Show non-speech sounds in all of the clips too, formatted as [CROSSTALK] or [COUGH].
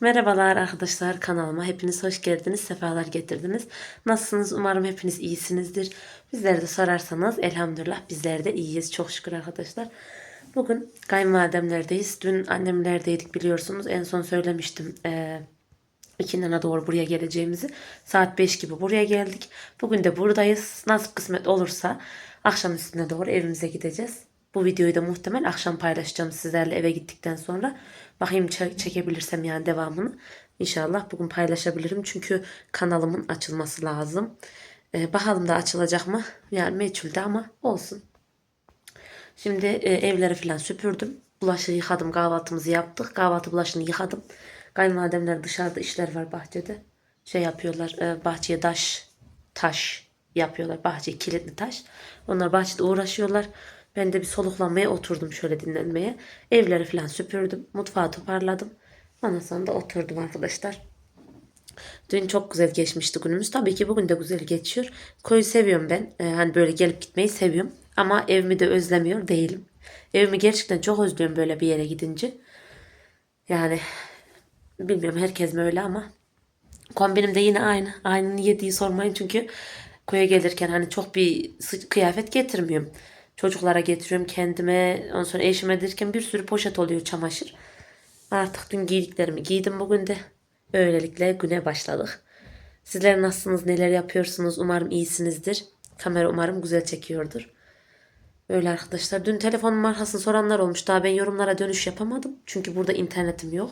Merhabalar arkadaşlar kanalıma hepiniz hoş geldiniz sefalar getirdiniz. Nasılsınız? Umarım hepiniz iyisinizdir. Bizleri de sorarsanız elhamdülillah bizler de iyiyiz çok şükür arkadaşlar. Bugün kayınvalidemlerdeyiz. Dün annemlerdeydik biliyorsunuz. En son söylemiştim eee ikindine doğru buraya geleceğimizi. Saat 5 gibi buraya geldik. Bugün de buradayız. Nasip kısmet olursa akşam üstüne doğru evimize gideceğiz bu videoyu da muhtemel akşam paylaşacağım sizlerle eve gittikten sonra. Bakayım çe- çekebilirsem yani devamını. İnşallah bugün paylaşabilirim. Çünkü kanalımın açılması lazım. Ee, bakalım da açılacak mı? Yani meçhulde ama olsun. Şimdi e, evleri falan süpürdüm. Bulaşığı yıkadım. Kahvaltımızı yaptık. Kahvaltı bulaşığını yıkadım. Kayınvalidemler dışarıda işler var bahçede. Şey yapıyorlar. e, bahçeye taş taş yapıyorlar. Bahçeye kilitli taş. Onlar bahçede uğraşıyorlar. Ben de bir soluklanmaya oturdum şöyle dinlenmeye. Evleri falan süpürdüm. Mutfağı toparladım. Ondan sonra da oturdum arkadaşlar. Dün çok güzel geçmişti günümüz. Tabii ki bugün de güzel geçiyor. Koyu seviyorum ben. Ee, hani böyle gelip gitmeyi seviyorum. Ama evimi de özlemiyor değilim. Evimi gerçekten çok özlüyorum böyle bir yere gidince. Yani bilmiyorum herkes mi öyle ama kombinim de yine aynı. Aynı yediği sormayın çünkü köye gelirken hani çok bir kıyafet getirmiyorum. Çocuklara getiriyorum kendime. Ondan sonra eşime derken bir sürü poşet oluyor çamaşır. Artık dün giydiklerimi giydim bugün de. Böylelikle güne başladık. Sizler nasılsınız, neler yapıyorsunuz? Umarım iyisinizdir. Kamera umarım güzel çekiyordur. Öyle arkadaşlar. Dün telefon markasını soranlar olmuş. Daha ben yorumlara dönüş yapamadım. Çünkü burada internetim yok.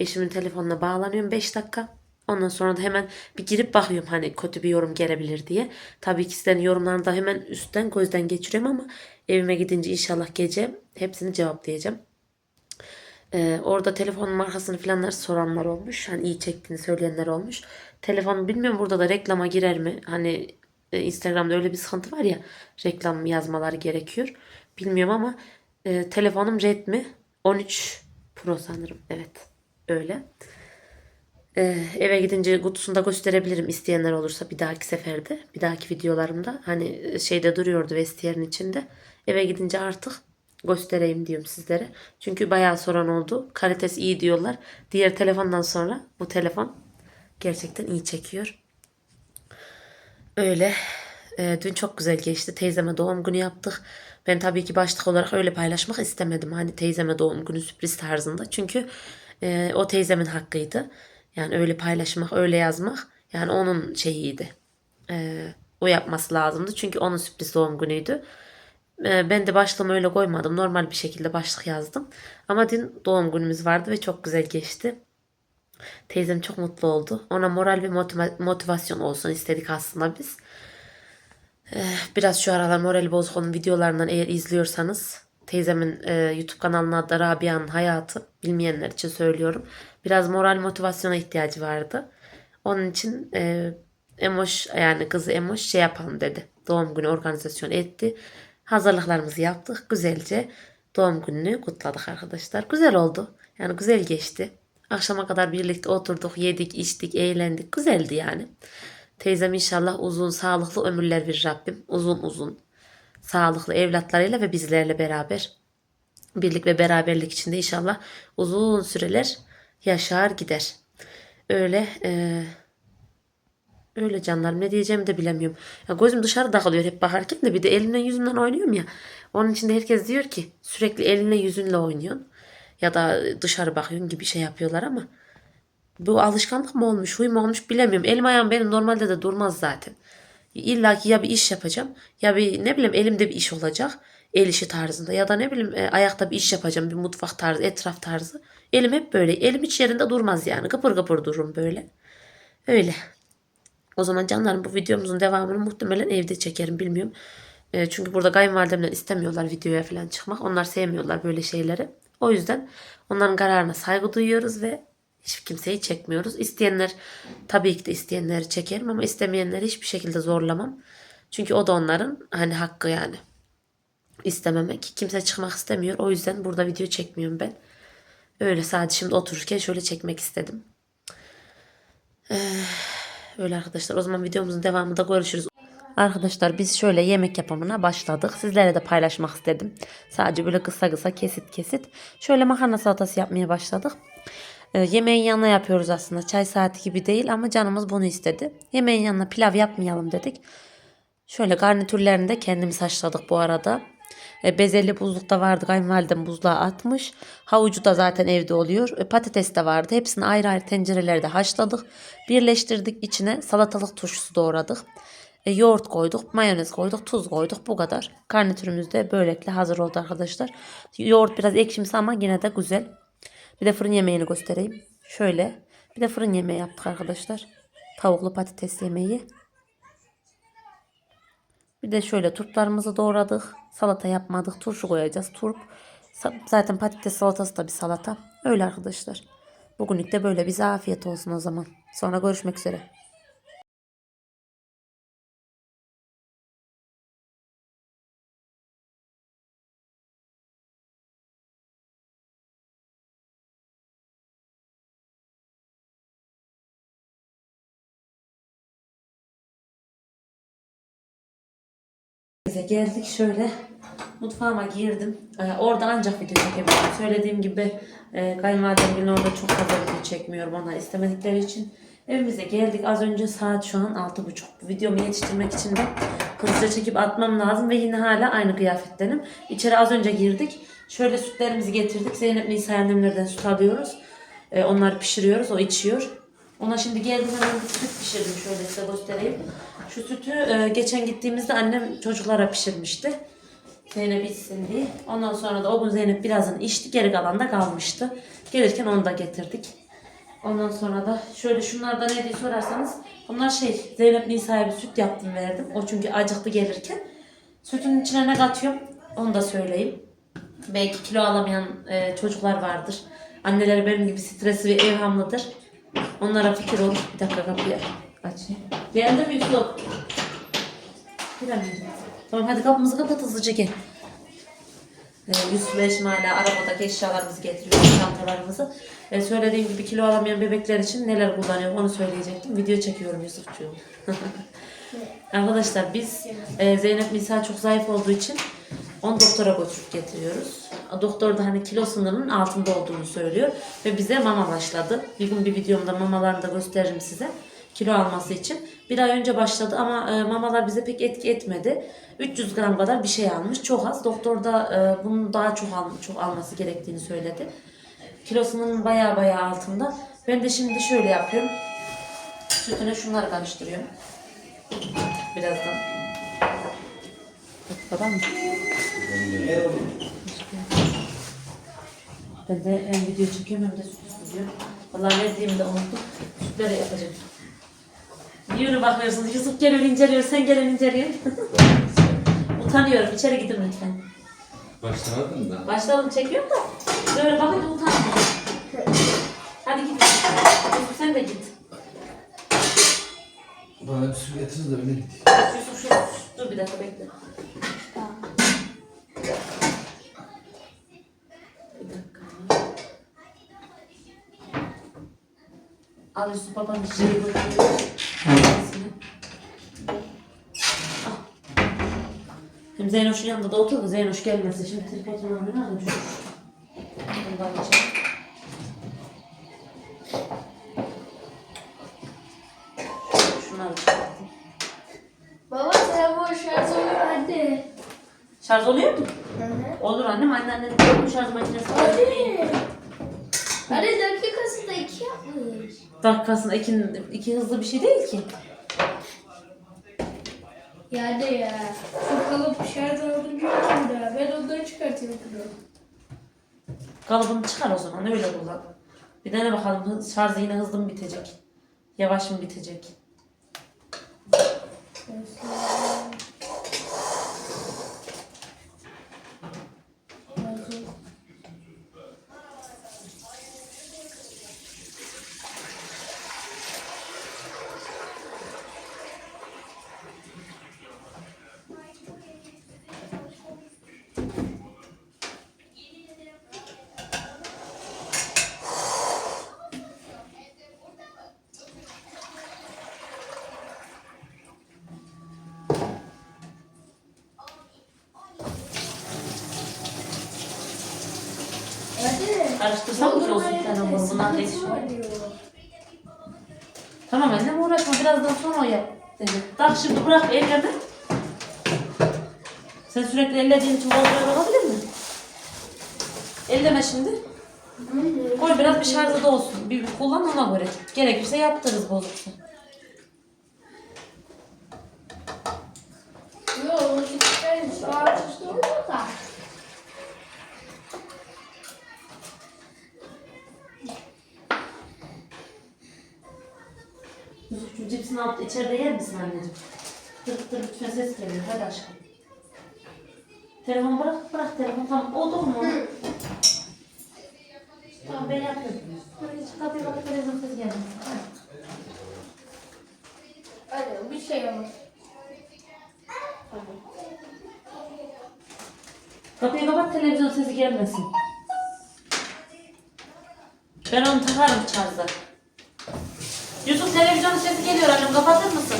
Eşimin telefonuna bağlanıyorum 5 dakika. Ondan sonra da hemen bir girip bakıyorum hani kötü bir yorum gelebilir diye. Tabii ki sizlerin yorumlarını da hemen üstten gözden geçiriyorum ama evime gidince inşallah gece hepsini cevaplayacağım. Ee, orada telefon markasını falanlar soranlar olmuş. Hani iyi çektiğini söyleyenler olmuş. Telefon bilmiyorum burada da reklama girer mi? Hani e, Instagram'da öyle bir sıkıntı var ya reklam yazmaları gerekiyor. Bilmiyorum ama e, telefonum Redmi 13 Pro sanırım. Evet öyle. Ee, eve gidince kutusunu da gösterebilirim isteyenler olursa bir dahaki seferde. Bir dahaki videolarımda. Hani e, şeyde duruyordu vestiyerin içinde. Eve gidince artık göstereyim diyorum sizlere. Çünkü bayağı soran oldu. Kalitesi iyi diyorlar. Diğer telefondan sonra bu telefon gerçekten iyi çekiyor. Öyle. Ee, dün çok güzel geçti. Teyzeme doğum günü yaptık. Ben tabii ki başlık olarak öyle paylaşmak istemedim. Hani teyzeme doğum günü sürpriz tarzında. Çünkü e, o teyzemin hakkıydı. Yani öyle paylaşmak, öyle yazmak. Yani onun şeyiydi. Ee, o yapması lazımdı. Çünkü onun sürpriz doğum günüydü. Ee, ben de başlığımı öyle koymadım. Normal bir şekilde başlık yazdım. Ama dün doğum günümüz vardı ve çok güzel geçti. Teyzem çok mutlu oldu. Ona moral ve motiva- motivasyon olsun istedik aslında biz. Ee, biraz şu aralar morali bozuk onun videolarından eğer izliyorsanız teyzemin e, YouTube kanalının adı Rabia'nın Hayatı. Bilmeyenler için söylüyorum. Biraz moral motivasyona ihtiyacı vardı. Onun için e, Emoş yani kızı Emoş şey yapalım dedi. Doğum günü organizasyon etti. Hazırlıklarımızı yaptık. Güzelce doğum gününü kutladık arkadaşlar. Güzel oldu. Yani güzel geçti. Akşama kadar birlikte oturduk, yedik, içtik, eğlendik. Güzeldi yani. Teyzem inşallah uzun, sağlıklı ömürler verir Rabbim. Uzun uzun. Sağlıklı evlatlarıyla ve bizlerle beraber. Birlik ve beraberlik içinde inşallah uzun süreler yaşar gider. Öyle e, öyle canlarım ne diyeceğimi de bilemiyorum. Ya gözüm dışarı takılıyor hep bakarken de bir de elimden yüzümden oynuyorum ya. Onun için de herkes diyor ki sürekli elinle yüzünle oynuyorsun. Ya da dışarı bakıyorsun gibi şey yapıyorlar ama bu alışkanlık mı olmuş, huy mu olmuş bilemiyorum. Elim ayağım benim normalde de durmaz zaten. İlla ki ya bir iş yapacağım ya bir ne bileyim elimde bir iş olacak. El işi tarzında ya da ne bileyim e, ayakta bir iş yapacağım bir mutfak tarzı, etraf tarzı. Elim hep böyle. Elim hiç yerinde durmaz yani. Kıpır kıpır dururum böyle. Öyle. O zaman canlarım bu videomuzun devamını muhtemelen evde çekerim bilmiyorum. E, çünkü burada kayınvalidemler istemiyorlar videoya falan çıkmak. Onlar sevmiyorlar böyle şeyleri. O yüzden onların kararına saygı duyuyoruz ve hiç kimseyi çekmiyoruz. İsteyenler tabii ki de isteyenleri çekerim ama istemeyenleri hiçbir şekilde zorlamam. Çünkü o da onların hani hakkı yani. İstememek. Kimse çıkmak istemiyor. O yüzden burada video çekmiyorum ben. Öyle sadece şimdi otururken şöyle çekmek istedim. Öyle arkadaşlar. O zaman videomuzun devamında görüşürüz. Arkadaşlar biz şöyle yemek yapımına başladık. Sizlere de paylaşmak istedim. Sadece böyle kısa kısa kesit kesit. Şöyle makarna salatası yapmaya başladık. E, yemeğin yanına yapıyoruz aslında. Çay saati gibi değil ama canımız bunu istedi. Yemeğin yanına pilav yapmayalım dedik. Şöyle garnitürlerini de kendimiz haşladık bu arada. E, bezelye buzlukta vardı. Kayınvalidem buzluğa atmış. Havucu da zaten evde oluyor. E, patates de vardı. Hepsini ayrı ayrı tencerelerde haşladık. Birleştirdik. içine salatalık turşusu doğradık. Yoğurt koyduk, mayonez koyduk, tuz koyduk. Bu kadar. Garnitürümüz de böylelikle hazır oldu arkadaşlar. Yoğurt biraz ekşimsi ama yine de güzel. Bir de fırın yemeğini göstereyim. Şöyle. Bir de fırın yemeği yaptık arkadaşlar. Tavuklu patates yemeği. Bir de şöyle turplarımızı doğradık. Salata yapmadık. Turşu koyacağız. Turp. Zaten patates salatası da bir salata. Öyle arkadaşlar. Bugünlük de böyle. Bize afiyet olsun o zaman. Sonra görüşmek üzere. Bize geldik şöyle mutfağıma girdim. Ee, orada ancak video çekebilirim. Söylediğim gibi e, kayınvalidem günü orada çok fazla video çekmiyorum onlar istemedikleri için. Evimize geldik. Az önce saat şu an 6.30. Videomu yetiştirmek için de hızlıca çekip atmam lazım ve yine hala aynı kıyafetlerim. İçeri az önce girdik. Şöyle sütlerimizi getirdik. Zeynep Nisa annemlerden süt alıyoruz. Ee, onları pişiriyoruz. O içiyor. Ona şimdi geldim hemen bir süt pişirdim. Şöyle size göstereyim. Şu sütü e, geçen gittiğimizde annem çocuklara pişirmişti. Zeynep içsin diye. Ondan sonra da o gün Zeynep birazını içti. Geri kalan da kalmıştı. Gelirken onu da getirdik. Ondan sonra da şöyle şunlardan ne diye sorarsanız bunlar şey Zeynep Nisa'ya bir süt yaptım verdim. O çünkü acıktı gelirken. Sütün içine ne katıyorum onu da söyleyeyim. Belki kilo alamayan e, çocuklar vardır. Anneleri benim gibi stresli ve evhamlıdır. Onlara fikir olur. Bir dakika kapıyı açayım. Geldi mi Yusuf? Giremedim. Tamam hadi kapımızı kapat hızlıca gel. Ee, Yusuf ve Eşim hala arabadaki eşyalarımızı getiriyor, çantalarımızı. Ee, söylediğim gibi kilo alamayan bebekler için neler kullanıyorum onu söyleyecektim. Video çekiyorum Yusufcuğum. [LAUGHS] Arkadaşlar biz e, Zeynep Nisa çok zayıf olduğu için onu doktora götürüp getiriyoruz. Doktor da hani kilo sınırının altında olduğunu söylüyor ve bize mama başladı. Bir gün bir videomda mamalarını da gösteririm size kilo alması için. Bir ay önce başladı ama e, mamalar bize pek etki etmedi. 300 gram kadar bir şey almış. Çok az. Doktor da e, bunun daha çok, al, çok alması gerektiğini söyledi. Kilosunun baya baya altında. Ben de şimdi şöyle yapıyorum. Sütüne şunları karıştırıyorum. Birazdan. Babam mı? Ben de hem video çekiyorum hem de süt istiyorum. Vallahi verdiğimi de unuttum. Sütleri yapacağım. Niye öyle bakmıyorsunuz? Yusuf geliyor inceliyor, sen gelen inceliyorsun. [LAUGHS] Utanıyorum, içeri gidin lütfen. Başlamadın da. Başlayalım çekiyorum da. Böyle bakınca utanmıyorum. Hadi git. Yusuf sen de git. Bana bir su getir de öyle gideyim. Yusuf şu, dur bir dakika bekle. Al Yusuf babanın şeyi. Al. Hem Zeynoş'un yanında da otur da Zeynoş gelmesin. Şimdi tripodun önüne alın şu. Da alacağım. Şunları çıkartayım. Baba telefon şarj oluyor hadi. Şarj oluyor mu? Hı hı. Olur annem. Anneannenin şarj makinesi var. Hadi. Hadi dakikasında iki yapmış. Dakikasında iki, iki hızlı bir şey değil ki. Ya de ya. Şu kalıp şarj aldım diyor ki bir daha. Ben ondan çıkartıyorum. Kalıbını çıkar o zaman öyle kullan. Bir dene bakalım şarjı yine hızlı mı bitecek? Yavaş mı bitecek? Karıştırsak mı ki o sütten hamuru? Bunlar ne işi var? diyor. Tamam annem uğraşma birazdan sonra o yap dedi. Tak şimdi bırak elleme. Sen sürekli ellediğin için bozduruyor olabilir mi? Elleme şimdi. Koy biraz bir şarjı da olsun. Bir kullan ona göre. Gerekirse yaptırırız bozuksa. Yok, o sütten şu üstü olmaz da. Cipsini alıp içeride yer misin anneciğim? Tırık tırık lütfen ses geliyor. Hadi aşkım. Telefon bırak, bırak telefon. Tamam, oldu mu? tamam, ben yapıyorum. Hadi çık kapıyı kapat, televizyon sesi gelmesin. Hadi. Hadi bir şey olmaz. Kapıyı kapat, televizyon sesi gelmesin. Ben onu takarım şarja. Yusuf televizyonun sesi geliyor annem, kapatır mısın?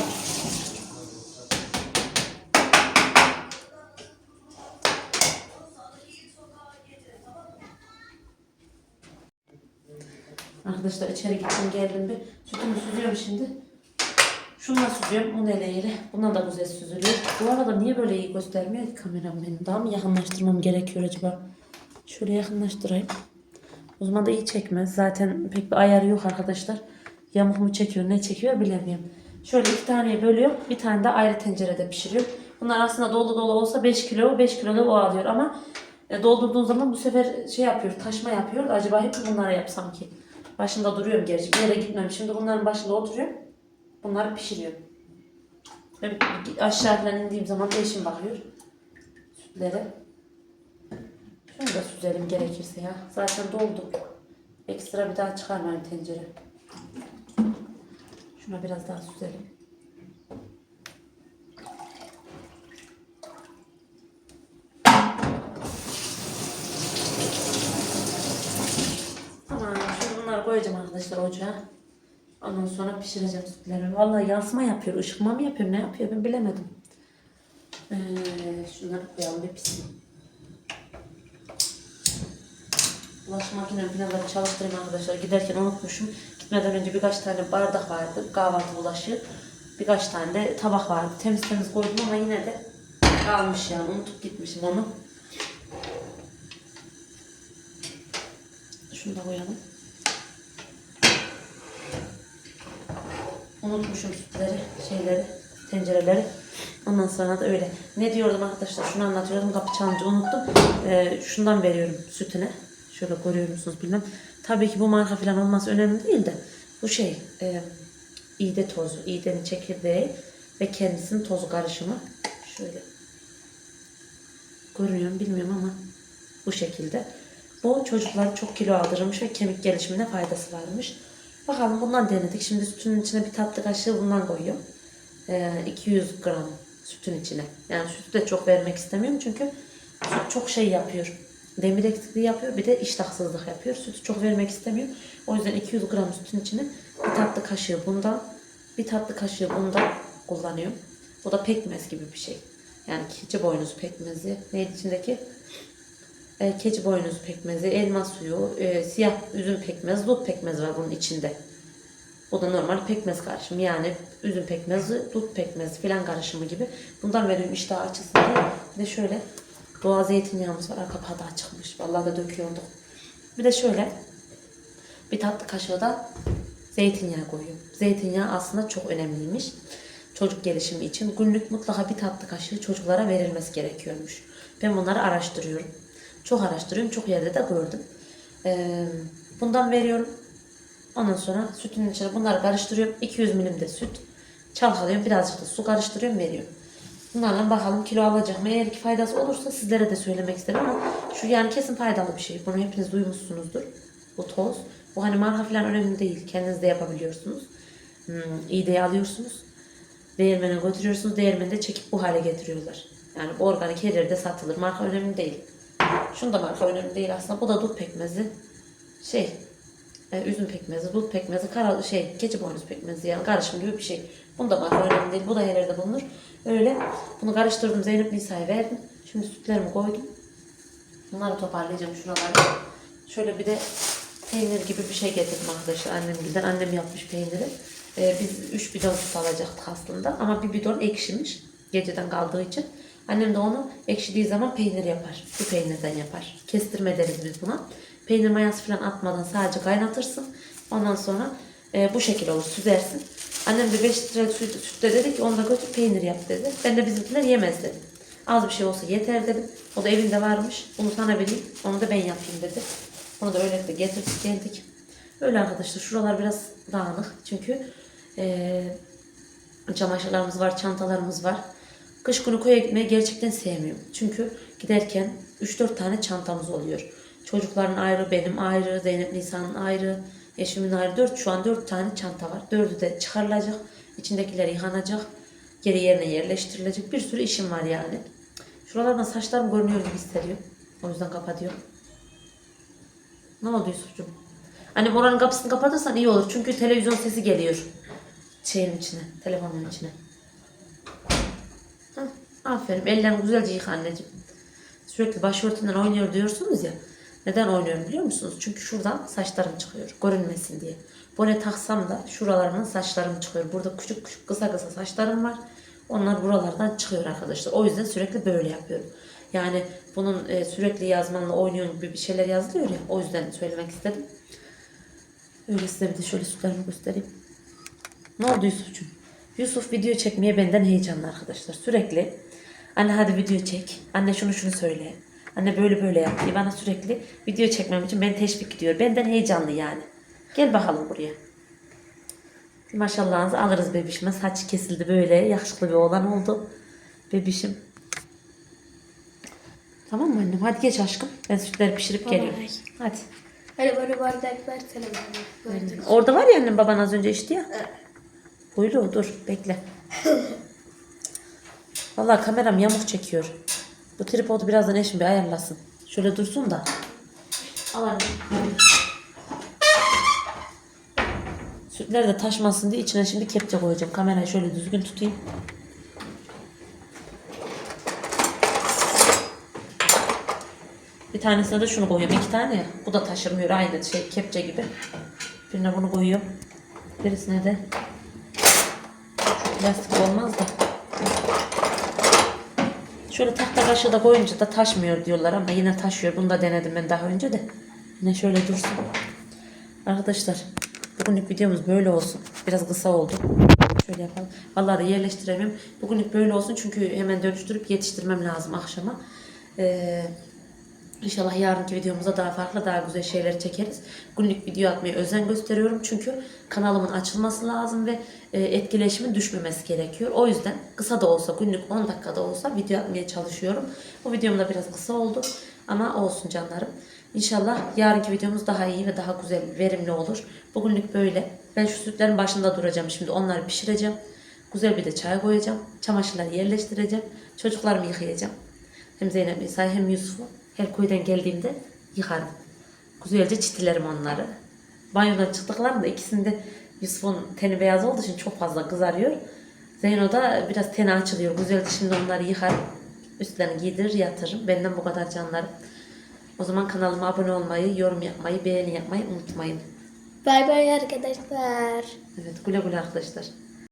Arkadaşlar içeri gittim geldim bir sütümü süzüyorum şimdi. Şununla süzüyorum bunu eleyle. Bundan da güzel süzülüyor. Bu arada niye böyle iyi göstermiyor ki kameram benim? Daha mı yakınlaştırmam gerekiyor acaba? Şöyle yakınlaştırayım. O zaman da iyi çekmez. Zaten pek bir ayarı yok arkadaşlar. Yamuk mu çekiyor ne çekiyor bilemiyorum. Şöyle iki taneye bölüyorum. Bir tane de ayrı tencerede pişiriyorum. Bunlar aslında dolu dolu olsa 5 kilo 5 kilo da o alıyor ama e, doldurduğun zaman bu sefer şey yapıyor taşma yapıyor. Acaba hep bunlara yapsam ki. Başında duruyorum gerçi. Bir yere gitmem. Şimdi bunların başında oturuyorum. Bunları pişiriyorum. Ben aşağı indiğim zaman da eşim bakıyor. Sütlere. Şunu da süzelim gerekirse ya. Zaten doldu. Ekstra bir daha çıkarmayayım tencere. Şuna biraz daha süzelim. Tamam şimdi bunları koyacağım arkadaşlar ocağa. Ondan sonra pişireceğim sütlerimi. Vallahi yansıma yapıyor. ışıkma mı yapıyor? Ne yapıyor? Ben bilemedim. Ee, şunları koyalım bir pişsin. Bulaşık makinem falan çalıştırayım arkadaşlar. Giderken unutmuşum. Gitmeden önce birkaç tane bardak vardı. Kahvaltı bulaşığı. Birkaç tane de tabak vardı. Temiz temiz koydum ama yine de kalmış yani. Unutup gitmişim onu. Şunu da koyalım. Unutmuşum sütleri, şeyleri, tencereleri. Ondan sonra da öyle. Ne diyordum arkadaşlar? Şunu anlatıyordum. Kapı çalınca unuttum. Ee, şundan veriyorum sütüne. Şöyle görüyor musunuz bilmem. Tabii ki bu marka falan olması önemli değil de. Bu şey, e, iğde tozu. İğdenin çekirdeği ve kendisinin tozu karışımı. Şöyle. Görünüyor bilmiyorum ama bu şekilde. Bu çocuklar çok kilo aldırmış ve kemik gelişimine faydası varmış. Bakalım bundan denedik. Şimdi sütün içine bir tatlı kaşığı bundan koyuyorum. Ee, 200 gram sütün içine. Yani sütü de çok vermek istemiyorum çünkü süt çok şey yapıyor. Demir eksikliği yapıyor bir de iştahsızlık yapıyor. Sütü çok vermek istemiyorum. O yüzden 200 gram sütün içine bir tatlı kaşığı bundan, bir tatlı kaşığı bundan kullanıyorum. Bu da pekmez gibi bir şey. Yani keçi boynuzu pekmezi. Neydi içindeki? e, keçi boynuzu pekmezi, elma suyu, e, siyah üzüm pekmezi, dut pekmezi var bunun içinde. Bu da normal pekmez karışımı yani üzüm pekmezi, dut pekmezi falan karışımı gibi. Bundan veriyorum iştah açılsın diye. Bir de şöyle doğal zeytinyağımız var. Arka kapağı da açıkmış. Vallahi da döküyorduk. Bir de şöyle bir tatlı kaşığı da zeytinyağı koyuyorum. Zeytinyağı aslında çok önemliymiş. Çocuk gelişimi için günlük mutlaka bir tatlı kaşığı çocuklara verilmesi gerekiyormuş. Ben bunları araştırıyorum. Çok araştırıyorum. Çok yerde de gördüm. Ee, bundan veriyorum. Ondan sonra sütün içine bunları karıştırıyorum. 200 milim de süt. Çalkalıyorum. Birazcık da su karıştırıyorum. Veriyorum. Bunlarla bakalım kilo alacak mı? Eğer ki faydası olursa sizlere de söylemek isterim ama şu yani kesin faydalı bir şey. Bunu hepiniz duymuşsunuzdur. Bu toz. Bu hani marka falan önemli değil. Kendiniz de yapabiliyorsunuz. Hmm, iğdeyi alıyorsunuz. Değirmene götürüyorsunuz. Değirmende çekip bu hale getiriyorlar. Yani organik her yerde satılır. Marka önemli değil. Şunu da marka önemli değil aslında. Bu da dut pekmezi. Şey, e, üzüm pekmezi, dut pekmezi, kara, şey, keçi boynuz pekmezi yani karışım gibi bir şey. Bunu da marka önemli değil. Bu da her yerde bulunur. Öyle. Bunu karıştırdım. Zeynep Nisa'ya verdim. Şimdi sütlerimi koydum. Bunları toparlayacağım şuraları. Şöyle bir de peynir gibi bir şey getirdim arkadaşlar annemgilden. Annem yapmış peyniri. Ee, biz 3 bidon süt alacaktık aslında. Ama bir bidon ekşimiş. Geceden kaldığı için. Annem de onu ekşidiği zaman peynir yapar. Bu peynirden yapar. Kestirme deriz biz buna. Peynir mayası falan atmadan sadece kaynatırsın. Ondan sonra e, bu şekil olur. Süzersin. Annem de 5 litre süt, sütle dedi ki onu da götür peynir yap dedi. Ben de bizimkiler yemez dedim. Az bir şey olsa yeter dedim. O da evinde varmış. Bunu sana vereyim. Onu da ben yapayım dedi. Onu da öyle de getirdik geldik. Öyle arkadaşlar. Şuralar biraz dağınık. Çünkü eee çamaşırlarımız var, çantalarımız var. Kış günü koya gerçekten sevmiyorum. Çünkü giderken 3-4 tane çantamız oluyor. Çocukların ayrı, benim ayrı, Zeynep Nisa'nın ayrı, eşimin ayrı. 4, şu an 4 tane çanta var. 4'ü de çıkarılacak. İçindekiler yıkanacak. Geri yerine yerleştirilecek. Bir sürü işim var yani. Şuralardan saçlarım görünüyor gibi hissediyorum. O yüzden kapatıyorum. Ne oldu Yusuf'cum? Annem oranın kapısını kapatırsan iyi olur. Çünkü televizyon sesi geliyor. Şeyin içine, telefonun içine. Hah, aferin. Ellerini güzelce yıka anneciğim. Sürekli başörtünden oynuyor diyorsunuz ya. Neden oynuyorum biliyor musunuz? Çünkü şuradan saçlarım çıkıyor. Görünmesin diye. Bone taksam da şuralarımdan saçlarım çıkıyor. Burada küçük küçük kısa kısa saçlarım var. Onlar buralardan çıkıyor arkadaşlar. O yüzden sürekli böyle yapıyorum. Yani bunun e, sürekli yazmanla oynuyorum gibi bir şeyler yazılıyor ya. O yüzden söylemek istedim. Öyle size bir de şöyle sütlerimi göstereyim. Ne oldu Yusuf'cum? Yusuf video çekmeye benden heyecanlı arkadaşlar. Sürekli anne hadi video çek. Anne şunu şunu söyle. Anne böyle böyle yap diye bana sürekli video çekmem için beni teşvik ediyor. Benden heyecanlı yani. Gel bakalım buraya. Maşallahınızı alırız bebişime. Saç kesildi böyle. Yakışıklı bir oğlan oldu. Bebişim. Tamam mı annem? Hadi geç aşkım. Ben sütleri pişirip geliyorum. Hadi. Hadi bana bardak versene bana. Bardak. Orada var ya annem baban az önce içti ya. Buyur dur bekle. [LAUGHS] Vallahi kameram yamuk çekiyor. Bu tripodu birazdan eşim bir ayarlasın. Şöyle dursun da. Al anne. Sütler de taşmasın diye içine şimdi kepçe koyacağım. Kamerayı şöyle düzgün tutayım. Bir tanesine de şunu koyuyorum. İki tane ya. Bu da taşırmıyor aynı şey kepçe gibi. Birine bunu koyuyorum. Birisine de plastik olmaz da. Şöyle tahta kaşığı da koyunca da taşmıyor diyorlar ama yine taşıyor. Bunu da denedim ben daha önce de. Yine şöyle dursun. Arkadaşlar bugünlük videomuz böyle olsun. Biraz kısa oldu. Şöyle yapalım. Vallahi da yerleştiremiyorum. Bugünlük böyle olsun çünkü hemen dönüştürüp yetiştirmem lazım akşama. Ee, İnşallah yarınki videomuzda daha farklı, daha güzel şeyler çekeriz. Günlük video atmaya özen gösteriyorum. Çünkü kanalımın açılması lazım ve e, etkileşimin düşmemesi gerekiyor. O yüzden kısa da olsa, günlük 10 dakikada olsa video atmaya çalışıyorum. Bu videom da biraz kısa oldu ama olsun canlarım. İnşallah yarınki videomuz daha iyi ve daha güzel, verimli olur. Bugünlük böyle. Ben şu sütlerin başında duracağım şimdi. Onları pişireceğim. Güzel bir de çay koyacağım. Çamaşırları yerleştireceğim. Çocuklarımı yıkayacağım. Hem Zeynep Nisa hem Yusuf'u. Her köyden geldiğimde yıkarım. Güzelce çitilerim onları. Banyodan çıktıklarında ikisinde Yusuf'un teni beyaz olduğu için çok fazla kızarıyor. Zeyno da biraz teni açılıyor. Güzelce şimdi onları yıkarım. Üstlerini giydirir yatırırım. Benden bu kadar canlarım. O zaman kanalıma abone olmayı, yorum yapmayı, beğeni yapmayı unutmayın. Bay bay arkadaşlar. Evet güle güle arkadaşlar.